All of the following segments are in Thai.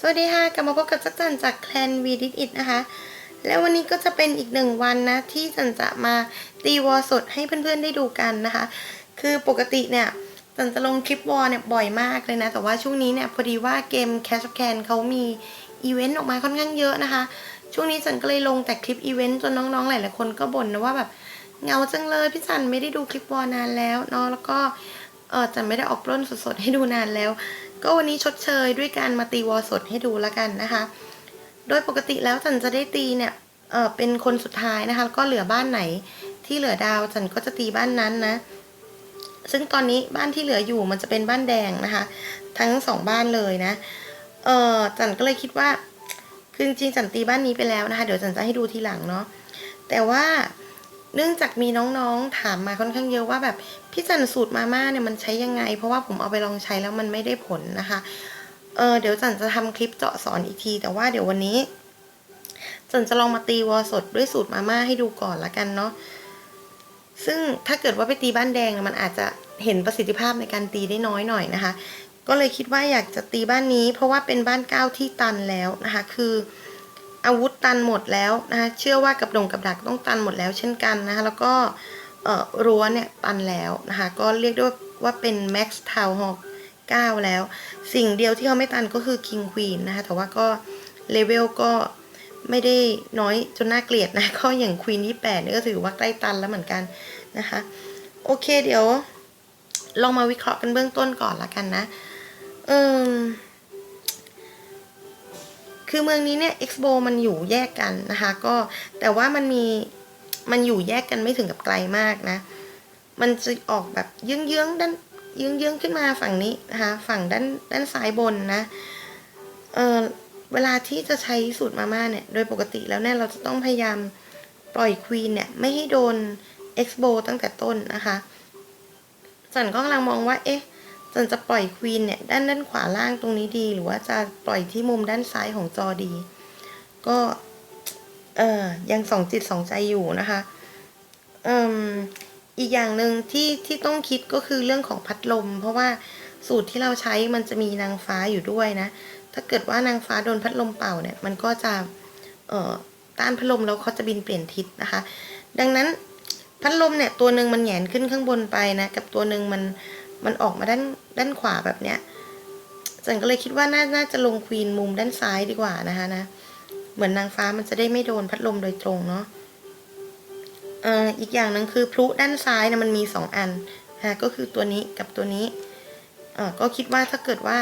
สวัสดีค่ะกลับมาพบกับจักรจันจากแคลนวีดิอิทนะคะ แล้ววันนี้ก็จะเป็นอีกหนึ่งวันนะ ที่จันจะมาตีวอลสดให้เพื่อนๆได้ดูกันนะคะ คือปกติเนี่ย จันจะลงคลิปวอลเนี่ยบ่อยมากเลยนะ แต่ว่าช่วงนี้เนี่ยพอดีว่าเกม Cash of Can เขามีอีเวนต์ออกมาค่อนข้างเยอะนะคะ ช่วงนี้จันก็เลยลงแต่คลิปอีเวนต์จนน้องๆหลายๆคนก็บ่นนะว่าแบบเงาจังเลยพี่จันไม่ได้ดูคลิปวอลนานแล้วเนาะแล้วก็เออจันไม่ได้ออกปล้นสดๆให้ดูนานแล้ว ก็วันนี้ชดเชยด้วยการมาตีวอลสดให้ดูแล้วกันนะคะ โดยปกติแล้วจันจะได้ตีเนี่ยเออเป็นคนสุดท้ายนะคะ ก็เหลือบ้านไหนที่เหลือดาวจันก็จะตีบ้านนั้นนะ ซึ่งตอนนี้บ้านที่เหลืออยู่มันจะเป็นบ้านแดงนะคะ ทั้งสองบ้านเลยนะ เออจันก็เลยคิดว่าคือจริงๆจันตีบ้านนี้ไปแล้วนะคะ เดี๋ยวจันจะให้ดูทีหลังเนาะแต่ว่า เนื่องจากมีน้องๆถามมาค่อนข้างเยอะว่าแบบพี่จันสูตรมาม่าเนี่ยมันใช้ยังไง เพราะว่าผมเอาไปลองใช้แล้วมันไม่ได้ผลนะคะเออเดี๋ยวจันจะทำคลิปเจาะสอนอีกที แต่ว่าเดี๋ยววันนี้จันจะลองมาตีวอลสดด้วยสูตรมาม่าให้ดูก่อนละกันเนาะซึ่งถ้าเกิดว่าไปตีบ้านแดงมันอาจจะเห็นประสิทธิภาพในการตีได้น้อยหน่อยนะคะ ก็เลยคิดว่าอยากจะตีบ้านนี้ เพราะว่าเป็นบ้านก้าวที่ตันแล้วนะคะ คือ อาวุธตันหมดแล้วนะคะเชื่อว่ากับดงกับดักต้องตันหมดแล้วเช่นกันนะคะแล้วก็รั้วเนี่ยตันแล้วนะคะก็เรียกได้ว่าเป็น Max Town Hall 9แล้ว สิ่งเดียวที่เขาไม่ตันก็คือ King Queen นะคะแต่ว่าก็เลเวลก็ไม่ได้น้อยจนน่าเกลียดนะก็อย่าง Queen 28นี่ก็ถือว่าใกล้ตันแล้วเหมือนกันนะคะโอเคเดี๋ยวลองมาวิเคราะห์กันเบื้องต้นก่อนละกันนะเออ คือเมืองนี้เนี่ย Expo มันอยู่แยกกันนะคะ ก็แต่ว่ามันมีมันอยู่แยกกันไม่ถึงกับไกลมากนะ มันจะออกแบบเยื้องๆด้านเยื้องๆขึ้นมาฝั่งนี้นะคะฝั่งด้านด้านซ้ายบนนะเออเวลาที่จะใช้สูตรมาม่าเนี่ย โดยปกติแล้วเนี่ยเราจะต้องพยายามปล่อยควีนเนี่ย ไม่ให้โดน Expo ตั้งแต่ต้นนะคะสันก็กำลังมองว่าเอ๊ะ จันจะปล่อยควีนเนี่ยด้านด้านขวาล่างตรงนี้ดี หรือว่าจะปล่อยที่มุมด้านซ้ายของจอดี ก็เออยังสองจิตสองใจอยู่นะคะเอ่มอีกอย่างหนึ่งที่ที่ต้องคิดก็คือเรื่องของพัดลม เพราะว่าสูตรที่เราใช้มันจะมีนางฟ้าอยู่ด้วยนะ ถ้าเกิดว่านางฟ้าโดนพัดลมเป่าเนี่ย มันก็จะเอ่อต้านพัดลมแล้วเขาจะบินเปลี่ยนทิศนะคะ ดังนั้นพัดลมเนี่ยตัวหนึ่งมันแหงนขึ้นข้างบนไปนะ กับตัวหนึ่งมัน มันออกมาด้านด้านขวาแบบเนี้ยจันก็เลยคิดว่าน่านาจะลงควีนมุมด้านซ้ายดีกว่านะคะนะ เหมือนนางฟ้ามันจะได้ไม่โดนพัดลมโดยตรงเนาะอ่ออีกอย่างหนึ่งคือพลุด้านซ้ายนะมันมีสองอันนะก็คือตัวนี้กับตัวนี้อ่อก็คิดว่าถ้าเกิดว่า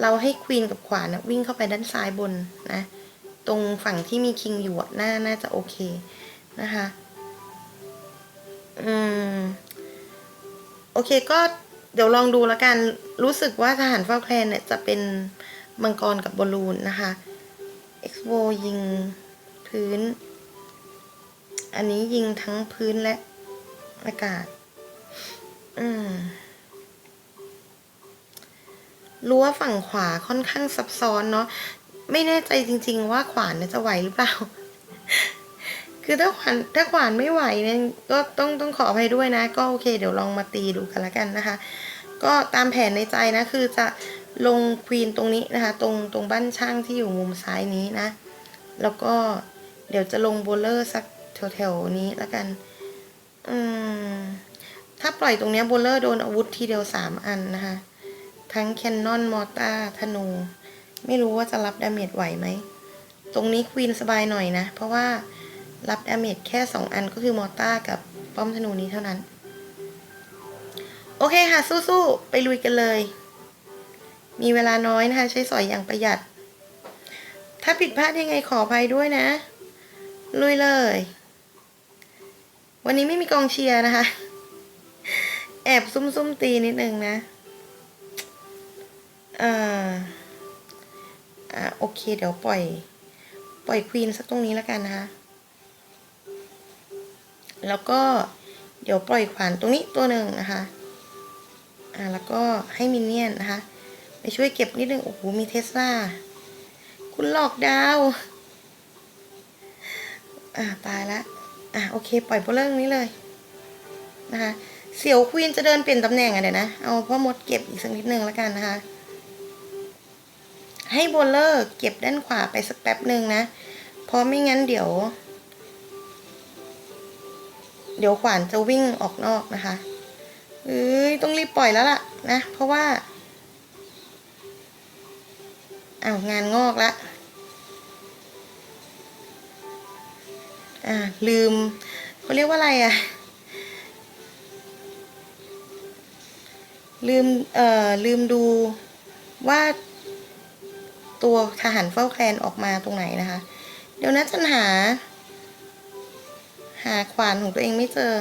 เราให้ควีนกับขวานนะวิ่งเข้าไปด้านซ้ายบนนะ ตรงฝั่งที่มีคิงอยู่น่าน่าจะโอเคนะคะ อืม โอเคก็ เดี๋ยวลองดูแล้วกัน รู้สึกว่าทหารเฝ้าแคลนเนี่ยจะเป็นมังกรกับบอลลูนนะคะ เอ็กโวยิงพื้น อันนี้ยิงทั้งพื้นและอากาศ อืมรั้วฝั่งขวาค่อนข้างซับซ้อนเนาะ ไม่แน่ใจจริง ๆ ว่าขวานเนี่ยจะไหวหรือเปล่า คือถ้าขวานถ้าขวานไม่ไหวเนี่ยก็ต้องต้องขออภัยด้วยนะ ก็โอเค เดี๋ยวลองมาตีดูกันละกันนะคะ ก็ตามแผนในใจนะคือจะลงควีนตรงนี้นะคะ ตรงตรงบ้านช่างที่อยู่มุมซ้ายนี้นะ แล้วก็เดี๋ยวจะลงโบลเลอร์สักแถวๆนี้ละกัน อืม ถ้าปล่อยตรงเนี้ยโบลเลอร์โดนอาวุธทีเดียวสามอันนะคะ ทั้งแคนนอนมอต้าธนู ไม่รู้ว่าจะรับดาเมจไหวไหม ตรงนี้ควีนสบายหน่อยนะ เพราะว่า รับดาเมจแค่สองอันก็คือมอต้ากับป้อมธนูนี้เท่านั้น โอเคค่ะ สู้ๆ ไปลุยกันเลย มีเวลาน้อยนะคะ ใช้สอยอย่างประหยัด ถ้าผิดพลาดยังไงขออภัยด้วยนะ ลุยเลย วันนี้ไม่มีกองเชียร์นะคะ แอบซุ่มๆ ตีนิดนึงนะอ่าอ่าโอเค เดี๋ยวปล่อย ปล่อยควีนสักตรงนี้แล้วกันนะคะ แล้วก็เดี๋ยวปล่อยขวานตรงนี้ตัวหนึ่งนะคะอ่าแล้วก็ให้มินเนี่ยนนะคะไปช่วยเก็บนิดนึงโอ้โหมีเทสลาคุณหลอกดาวอ่าตายละอ่าโอเค ปล่อยโบเลอร์นี้เลยนะคะเสี่ยวควีนจะเดินเปลี่ยนตำแหน่งอะเดี๋ยวนะ เอาพ่อมดเก็บอีกสักนิดนึงแล้วกันนะคะ ให้โบลเลอร์เก็บด้านขวาไปสักแป๊บหนึ่งนะ เพราะไม่งั้นเดี๋ยว เดี๋ยวขวานจะวิ่งออกนอกนะคะเอ้ยต้องรีบปล่อยแล้วล่ะนะ เพราะว่าอ้าวงานงอกละอ่าลืมเขาเรียกว่าอะไรอะ่ะ ลืมเอ่อลืมดูว่าตัวทหารเฝ้าแคลนออกมาตรงไหนนะคะ เดี๋ยวนะฉันหา หาขวานของตัวเองไม่เจอ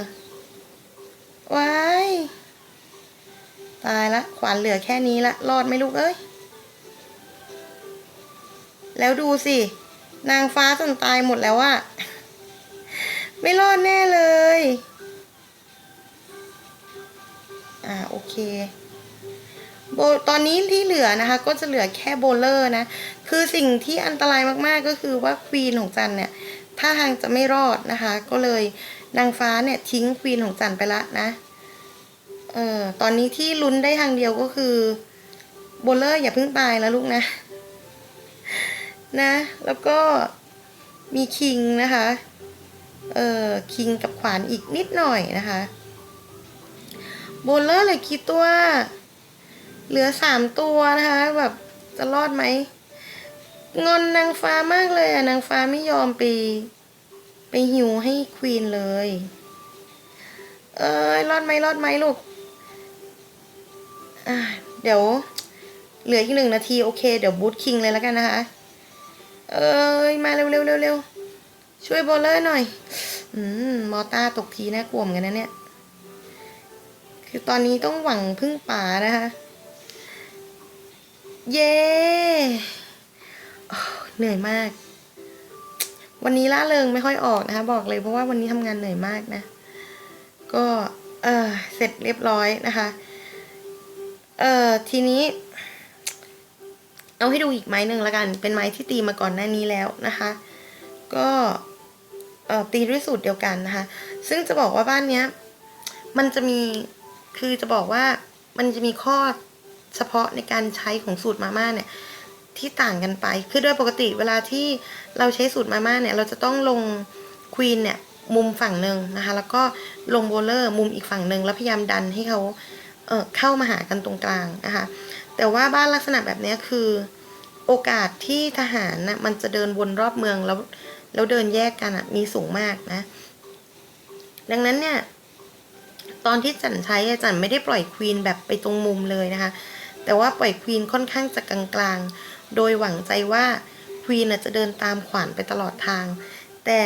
ว้าย ตายละ ขวานเหลือแค่นี้ละ รอดไหมลูกเอ้ย แล้วดูสิ นางฟ้าจนตายหมดแล้วอะไม่รอดแน่เลย อ่า โอเคโบตอนนี้ที่เหลือนะคะก็จะเหลือแค่โบเลอร์นะ คือสิ่งที่อันตรายมากๆก็คือว่าควีนของจันเนี่ย ถ้าทางจะไม่รอดนะคะ ก็เลยนางฟ้าเนี่ยทิ้งควีนของจันไปละนะ เออตอนนี้ที่ลุ้นได้ทางเดียวก็คือโบลเลอร์อย่าเพิ่งตายแล้วลูกนะ นะ แล้วก็มีคิงนะคะ เออคิงกับขวานอีกนิดหน่อยนะคะโบลเลอร์เหลือกี่ตัว เหลือสามตัวนะคะ แบบจะรอดไหม งอนนางฟ้ามากเลยอะนางฟ้าไม่ยอมไป ไปหิวให้ควีนเลย เอ้ยรอดไหมรอดไหมลูกอ่าเดี๋ยว เหลืออีกหนึ่งนาทีโอเค เดี๋ยวบูทคิงเลยแล้วกันนะคะ เอ้ยมาเร็วเร็วเร็วเร็วช่วยโบลเลอร์หน่อย อืมมอต้าตกทีน่ากลัวเหมือนกันนะเนี่ย คือตอนนี้ต้องหวังพึ่งป่านะคะ เย้ เหนื่อยมาก วันนี้ล่าเริงไม่ค่อยออกนะคะ บอกเลยเพราะว่าวันนี้ทำงานเหนื่อยมากนะ ก็เออเสร็จเรียบร้อยนะคะ เออทีนี้ เอาให้ดูอีกไม้หนึ่งละกัน เป็นไม้ที่ตีมาก่อนหน้านี้แล้วนะคะ ก็เอ่อตีด้วยสูตรเดียวกันนะคะ ซึ่งจะบอกว่าบ้านเนี้ย มันจะมีคือจะบอกว่ามันจะมีข้อเฉพาะในการใช้ของสูตรมาม่าเนี่ย ที่ต่างกันไป คือโดยปกติเวลาที่เราใช้สูตรมาม่าเนี่ยเราจะต้องลงควีนเนี่ยมุมฝั่งหนึ่งนะคะ แล้วก็ลงโบเลอร์มุมอีกฝั่งหนึ่งแล้วพยายามดันให้เขาเเข้ามาหากันตรงกลางนะคะ แต่ว่าบ้านลักษณะแบบนี้คือโอกาสที่ทหารนะมันจะเดินวนรอบเมืองแล้วแล้วเดินแยกกันอะมีสูงมากนะ ดังนั้นเนี่ย ตอนที่จันใช้จันไม่ได้ปล่อยควีนแบบไปตรงมุมเลยนะคะ แต่ว่าปล่อยควีนค่อนข้างจะกลางๆ โดยหวังใจว่าควีนจะเดินตามขวานไปตลอดทาง แต่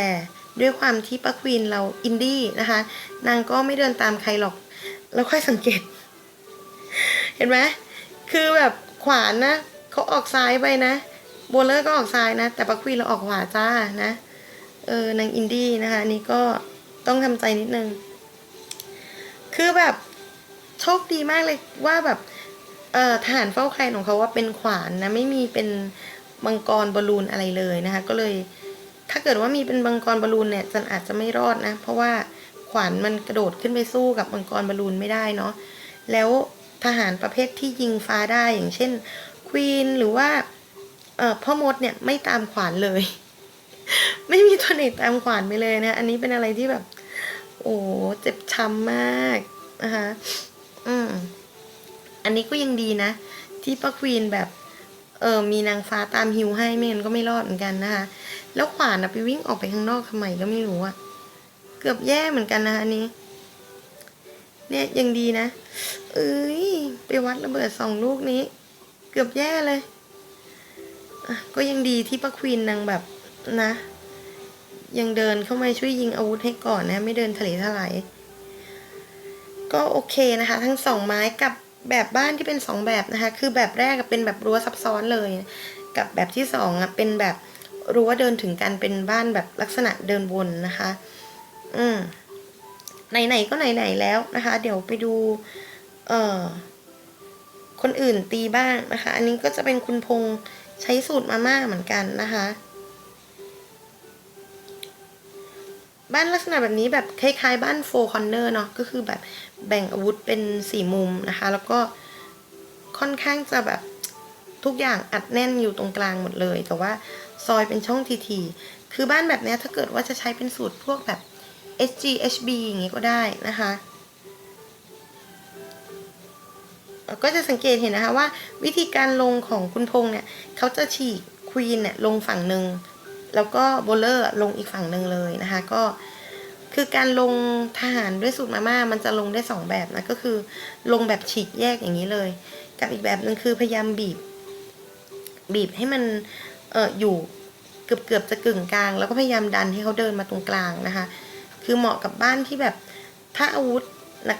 ด้วยความที่ป้าควีนเราอินดี้นะคะ นางก็ไม่เดินตามใครหรอก แล้วค่อยสังเกต เห็นไหมคือแบบขวานนะเขาออกซ้ายไปนะโบเลอร์ก็ออกซ้ายนะ แต่ปักควีนเราออกขวาจ้านะเออนางอินดี้นะคะนี่ก็ต้องทำใจนิดนึง คือแบบโชคดีมากเลยว่าแบบ ทหารเฝ้าใครของเขาว่าเป็นขวานนะไม่มีเป็นมังกรบอลลูนอะไรเลยนะคะ ก็เลย ถ้าเกิดว่ามีเป็นมังกรบอลลูนเนี่ยจันอาจจะไม่รอดนะ เพราะว่าขวานมันกระโดดขึ้นไปสู้กับมังกรบอลลูนไม่ได้เนาะแล้วทหารประเภทที่ยิงฟ้าได้อย่างเช่นควีนหรือว่าเอ่อพ่อมดเนี่ยไม่ตามขวานเลย ไม่มีตัวไหนตามขวานไปเลยนะ อันนี้เป็นอะไรที่แบบ โอ้เจ็บช้ำมากนะคะอืม อันนี้ก็ยังดีนะ ที่ป้าควีนแบบเออมีนางฟ้าตามฮิวให้ไม่งั้นก็ไม่รอดเหมือนกันนะคะ แล้วขวานอะไปวิ่งออกไปข้างนอกทำไมก็ไม่รู้อะเกือบแย่เหมือนกันนะอันนี้ เนี่ยยังดีนะ เอ้ยไปวัดระเบิดสองลูกนี้ เกือบแย่เลยก็ยังดีที่ป้าควีนนางแบบนะ ยังเดินเข้ามาช่วยยิงอาวุธให้ก่อนนะ ไม่เดินทะเลทลายก็โอเคนะคะ ทั้งสองไม้กับ แบบบ้านที่เป็นสองแบบนะคะ คือแบบแรกเป็นแบบรั้วซับซ้อนเลย กับแบบที่สองอะเป็นแบบรั้วเดินถึงกันเป็นบ้านแบบลักษณะเดินวนนะคะ อืมไหนๆก็ไหนๆแล้วนะคะ เดี๋ยวไปดู เอ่อ คนอื่นตีบ้างนะคะ อันนี้ก็จะเป็นคุณพงษ์ใช้สูตรมาม่าเหมือนกันนะคะ บ้านลักษณะแบบนี้แบบคล้ายๆ บ้านโฟคอนเนอร์เนาะก็คือแบบแบ่งอาวุธเป็นสี่มุมนะคะ แล้วก็ค่อนข้างจะแบบทุกอย่างอัดแน่นอยู่ตรงกลางหมดเลย แต่ว่าซอยเป็นช่องทีๆคือบ้านแบบนี้ถ้าเกิดว่าจะใช้เป็นสูตรพวกแบบ HG HB อย่างงี้ก็ได้นะคะก็จะสังเกตเห็นนะคะว่าวิธีการลงของคุณพงษ์เนี่ยเขาจะฉีกควีนเนี่ยลงฝั่งหนึ่ง แล้วก็โบลเลอร์ลงอีกฝั่งหนึ่งเลยนะคะ ก็คือการลงทหารด้วยสูตรมาม่ามันจะลงได้สองแบบนะก็คือลงแบบฉีกแยกอย่างนี้เลย กับอีกแบบหนึ่งคือพยายามบีบ บีบให้มันเอออยู่เกือบเกือบจะกึ่งกลาง แล้วก็พยายามดันให้เขาเดินมาตรงกลางนะคะ คือเหมาะกับบ้านที่แบบถ้าอาวุธ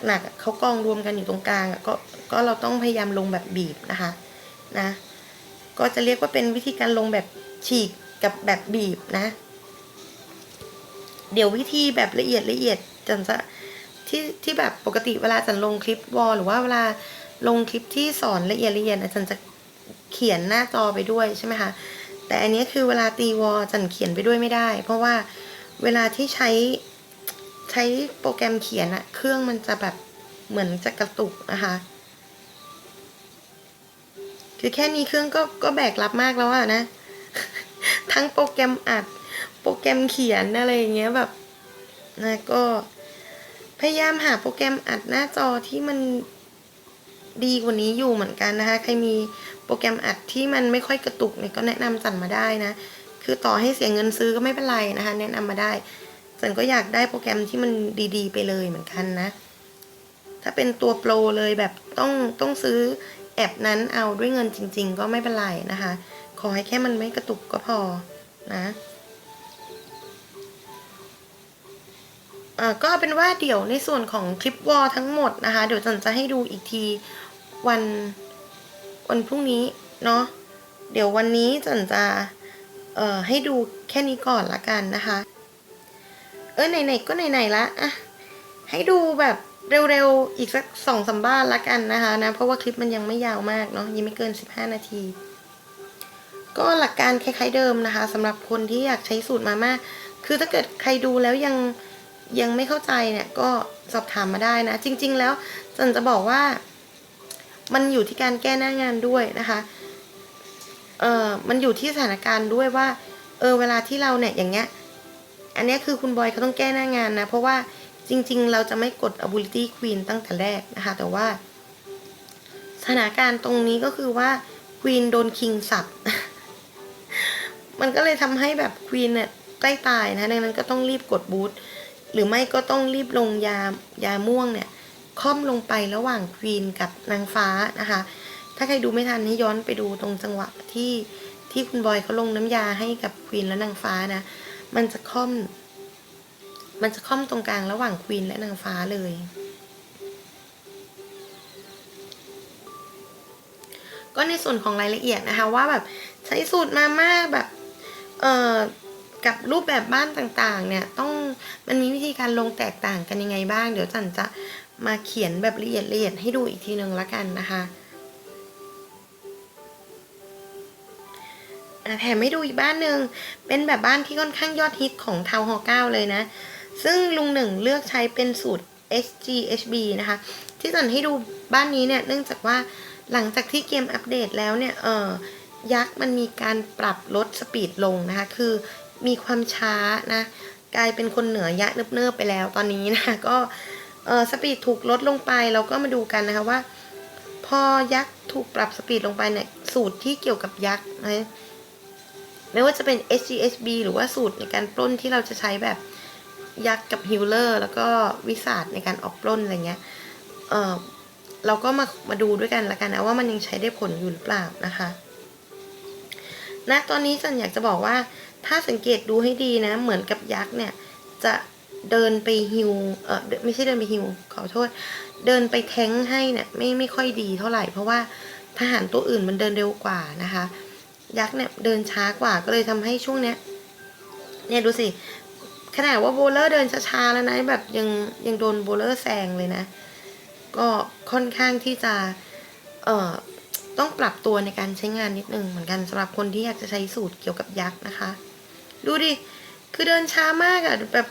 หนักๆเขากองรวมกันอยู่ตรงกลางก็ก็เราต้องพยายามลงแบบบีบนะคะนะ ก็จะเรียกว่าเป็นวิธีการลงแบบฉีก กับแบบบีบนะ เดี๋ยววิธีแบบละเอียดละเอียดจันจะที่ที่แบบปกติเวลาจันลงคลิปวอลหรือว่าเวลาลงคลิปที่สอนละเอียดละเอียดนะจันจะเขียนหน้าจอไปด้วยใช่ไหมคะแต่อันนี้คือเวลาตีวอลจันเขียนไปด้วยไม่ได้ เพราะว่าเวลาที่ใช้ใช้โปรแกรมเขียนอะเครื่องมันจะแบบเหมือนจะกระตุกนะคะคือแค่นี้เครื่องก็ก็แบกรับมากแล้วอะนะ ทั้งโปรแกรมอัด โปรแกรมเขียนอะไรอย่างเงี้ยแบบนะก็พยายามหาโปรแกรมอัดหน้าจอที่มันดีกว่านี้อยู่เหมือนกันนะคะ ใครมีโปรแกรมอัดที่มันไม่ค่อยกระตุกเนี่ยก็แนะนำจันมาได้นะ คือต่อให้เสียเงินซื้อก็ไม่เป็นไรนะคะ แนะนำมาได้จันก็อยากได้โปรแกรมที่มันดี ๆ ไปเลยเหมือนกันนะ ถ้าเป็นตัวโปรเลยแบบต้องต้องซื้อแอปนั้นเอาด้วยเงินจริง ๆ ก็ไม่เป็นไรนะคะ ขอให้แค่มันไม่กระตุกก็พอนะอ่าก็เป็นว่าเดี๋ยวในส่วนของคลิปวอลทั้งหมดนะคะ เดี๋ยวจันจะให้ดูอีกทีวันวันพรุ่งนี้เนาะเดี๋ยววันนี้จันจะเอ่อให้ดูแค่นี้ก่อนละกันนะคะ เออไหนๆก็ไหนๆละอะให้ดูแบบเร็วๆอีกสักสองสามบ้านละกันนะคะนะเพราะว่าคลิปมันยังไม่ยาวมากเนาะยังไม่เกิน15นาที ก็หลักการคล้ายๆเดิมนะคะสำหรับคนที่อยากใช้สูตรมาม่าคือถ้าเกิดใครดูแล้วยังยังไม่เข้าใจเนี่ยก็สอบถามมาได้นะ จริง ๆ แล้วจันจะบอกว่า มันอยู่ที่การแก้หน้างานด้วยนะคะเออมันอยู่ที่สถานการณ์ด้วยว่า เออเวลาที่เราเนี่ยอย่างเงี้ย อันนี้คือคุณบอยเขาต้องแก้หน้างานนะ เพราะว่าจริง ๆ เราจะไม่กด ability queen ตั้งแต่แรกนะคะ แต่ว่า สถานการณ์ตรงนี้ก็คือว่า queen โดน king สับ มันก็เลยทำให้แบบ queen เนี่ยใกล้ตายนะดังนั้นก็ต้องรีบกดบูทหรือไม่ก็ต้องรีบลงยายาม่วงเนี่ยค่อมลงไประหว่างควีนกับนางฟ้านะคะ ถ้าใครดูไม่ทันให้ย้อนไปดูตรงจังหวะที่ที่คุณบอยเขาลงน้ำยาให้กับควีนและนางฟ้านะ มันจะค่อม มันจะค่อมตรงกลางระหว่างควีนและนางฟ้าเลย ก็ในส่วนของรายละเอียดนะคะว่าแบบใช้สูตรมาม่าแบบ เอ่อกับรูปแบบบ้านต่างๆ เนี่ยต้องมันมีวิธีการลงแตกต่างกันยังไงบ้าง เดี๋ยวจันจะมาเขียนแบบละเอียดละเอียดให้ดูอีกทีหนึ่งละกันนะคะอะแถมให้ดูอีกบ้านหนึ่งเป็นแบบบ้านที่ค่อนข้างยอดฮิตของทาวหอเก้าเลยนะ ซึ่งลุงหนึ่งเลือกใช้เป็นสูตร SGHB นะคะ ที่จันให้ดูบ้านนี้เนี่ยเนื่องจากว่าหลังจากที่เกมอัปเดตแล้วเนี่ยเออ ยักษ์มันมีการปรับลดสปีดลงนะคะ คือมีความช้านะ กลายเป็นคนเหนือยะเนิบๆไปแล้วตอนนี้นะคะก็เออสปีดถูกลดลงไปเราก็มาดูกันนะคะว่า พอยักษ์ถูกปรับสปีดลงไปเนี่ยสูตรที่เกี่ยวกับยักษ์นะไม่ว่าจะเป็น SGSB หรือว่าสูตรในการปล้นที่เราจะใช้แบบยักษ์กับฮิลเลอร์แล้วก็วิสาดในการออกปล้นอะไรเงี้ย เออเราก็มามาดูด้วยกันละกันนะว่ามันยังใช้ได้ผลอยู่หรือเปล่านะคะ นะตอนนี้จันอยากจะบอกว่า ถ้าสังเกตดูให้ดีนะ เหมือนกับยักษ์เนี่ย จะเดินไปฮิวเออไม่ใช่เดินไปฮิวขอโทษ เดินไปแทงให้เนี่ยไม่ไม่ค่อยดีเท่าไหร่ เพราะว่าทหารตัวอื่นมันเดินเร็วกว่านะคะ ยักษ์เนี่ยเดินช้ากว่าก็เลยทำให้ช่วงเนี้ยเนี่ยดูสิขนาดว่าโบเลอร์เดินช้าๆแล้วนะแบบยังยังโดนโบเลอร์แซงเลยนะ ก็ค่อนข้างที่จะ เอ่อ ต้องปรับตัวในการใช้งานนิดนึงเหมือนกันสำหรับคนที่อยากจะใช้สูตรเกี่ยวกับยักษ์นะคะ ดูดิ คือเดินช้ามากอะแบบ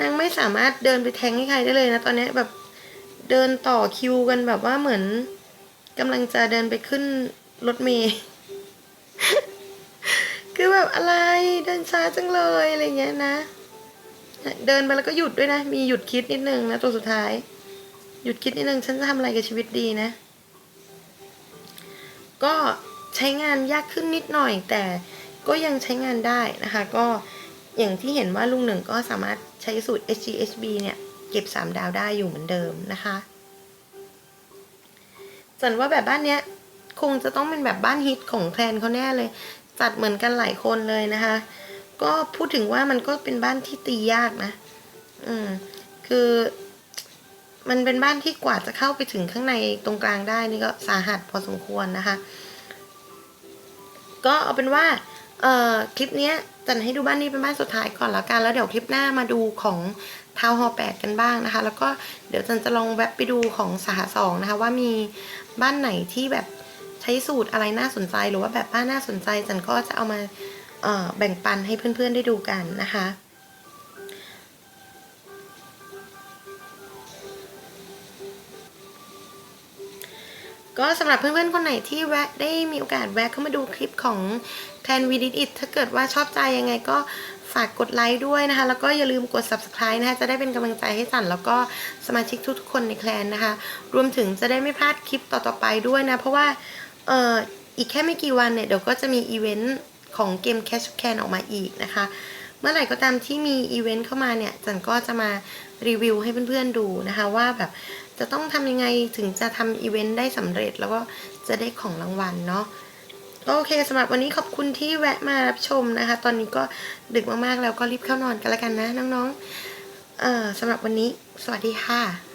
นางไม่สามารถเดินไปแทงให้ใครได้เลยนะ ตอนนี้แบบเดินต่อคิวกันแบบว่าเหมือนกำลังจะเดินไปขึ้นรถเมย์คือแบบอะไรเดินช้าจังเลยอะไรเงี้ยนะ เดินไปแล้วก็หยุดด้วยนะ มีหยุดคิดนิดนึงนะตัวสุดท้าย หยุดคิดนิดนึงฉันจะทำอะไรกับชีวิตดีนะ ก็ใช้งานยากขึ้นนิดหน่อย แต่ก็ยังใช้งานได้นะคะ ก็อย่างที่เห็นว่าลุงหนึ่งก็สามารถใช้สูตร SGHB เนี่ย เก็บ 3 ดาวได้อยู่เหมือนเดิมนะคะสันว่าแบบบ้านเนี้ยคงจะต้องเป็นแบบบ้านฮิตของแคลนเขาแน่เลย จัดเหมือนกันหลายคนเลยนะคะ ก็พูดถึงว่ามันก็เป็นบ้านที่ตียากนะ อืม คือ มันเป็นบ้านที่กว่าจะเข้าไปถึงข้างในตรงกลางได้นี่ก็สาหัสพอสมควรนะคะ ก็เอาเป็นว่าเอ่อคลิปนี้จันให้ดูบ้านนี้เป็นบ้านสุดท้ายก่อนแล้วกันแล้วเดี๋ยวคลิปหน้ามาดูของทาวน์ฮอลแปดกันบ้างนะคะ แล้วก็เดี๋ยวจันจะลองแวะไปดูของสาขาสองนะคะ ว่ามีบ้านไหนที่แบบใช้สูตรอะไรน่าสนใจหรือว่าแบบบ้านน่าสนใจจันก็จะเอามาเอ่อแบ่งปันให้เพื่อนๆได้ดูกันนะคะ ก็สำหรับเพื่อนๆคนไหนที่แวะได้มีโอกาสแวะเข้ามาดูคลิปของ c l a n v d i t It ถ้าเกิดว่าชอบใจยังไงก็ฝากกดไลค์ด้วยนะคะ แล้วก็อย่าลืมกด subscribe นะคะ จะได้เป็นกำลังใจให้สันแล้วก็สมาชิกทุกๆคนในแคลนนะคะ รวมถึงจะได้ไม่พลาดคลิปต่อๆไปด้วยนะ เพราะว่าเอ่ออีกแค่ไม่กี่วันเนี่ย เดี๋ยวก็จะมีอีเวนต์ของเกม Cash Can ออกมาอีกนะคะ เมื่อไหร่ก็ตามที่มีอีเวนต์เข้ามาเนี่ย จันก็จะมารีวิวให้เพื่อนๆดูนะคะว่าแบบ จะต้องทำยังไงถึงจะทำอีเวนต์ได้สำเร็จแล้วก็จะได้ของรางวัลเนาะโอเคสำหรับวันนี้ขอบคุณที่แวะมารับชมนะคะ ตอนนี้ก็ดึกมากๆแล้วก็รีบเข้านอนกันแล้วกันนะน้องๆเอ่อสำหรับวันนี้ สวัสดีค่ะ